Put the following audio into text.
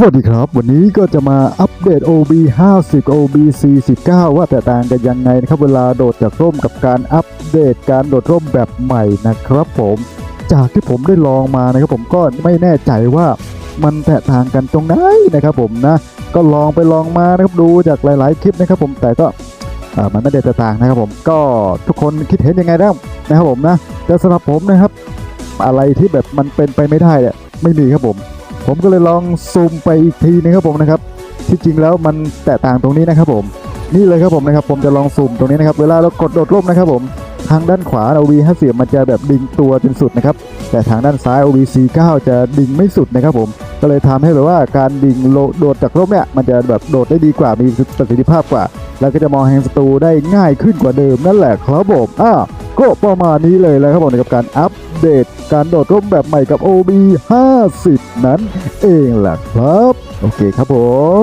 สวัสดีครับ วันนี้ก็จะมาอัปเดต OB 50 OB 49ว่าแตกต่างกันยังไงนะครับ เวลาโดดจากร่มกับการอัปเดตการโดดร่มแบบใหม่นะครับผม จากที่ผมได้ลองมานะครับผมก็ไม่แน่ใจว่ามันแตกต่างกันตรงไหนนะครับผมนะ ก็ลองไปลองมานะครับดูจากหลาย ๆ คลิปนะครับผมแต่ก็มันไม่ได้แตกต่างนะครับผมก็ทุกคนคิดเห็นยังไงบ้างนะครับผมนะแต่สำหรับผมนะครับ อะไรที่แบบมันเป็นไปไม่ได้เนี่ยไม่มีครับผม ผมก็เลยลองซูมไปอีกทีนะครับผมนะครับ ที่จริงแล้วมันแตกต่างตรงนี้นะครับผม นี่เลยครับผมนะครับ ผมจะลองซูมตรงนี้นะครับ เวลาเรากดโดดร่มนะครับผม ทางด้านขวา OV 50 มันจะแบบดึงตัวจนสุดนะครับ แต่ทางด้านซ้าย OV 49 จะดึงไม่สุดนะครับผม ก็เลยทำให้แบบว่าการดึงโโดดจากร่มเนี่ยมันจะแบบโดดได้ดีกว่า มีประสิทธิภาพกว่า แล้วก็จะมองแหงศัตรูได้ง่ายขึ้นกว่าเดิมนั่นแหละครับผมอ่า ก็ประมาณนี้เลยแล้วครับผมกับการอัปเดตการโดดร่มแบบใหม่กับ OB 50 นั้นเองแหละครับ โอเคครับผม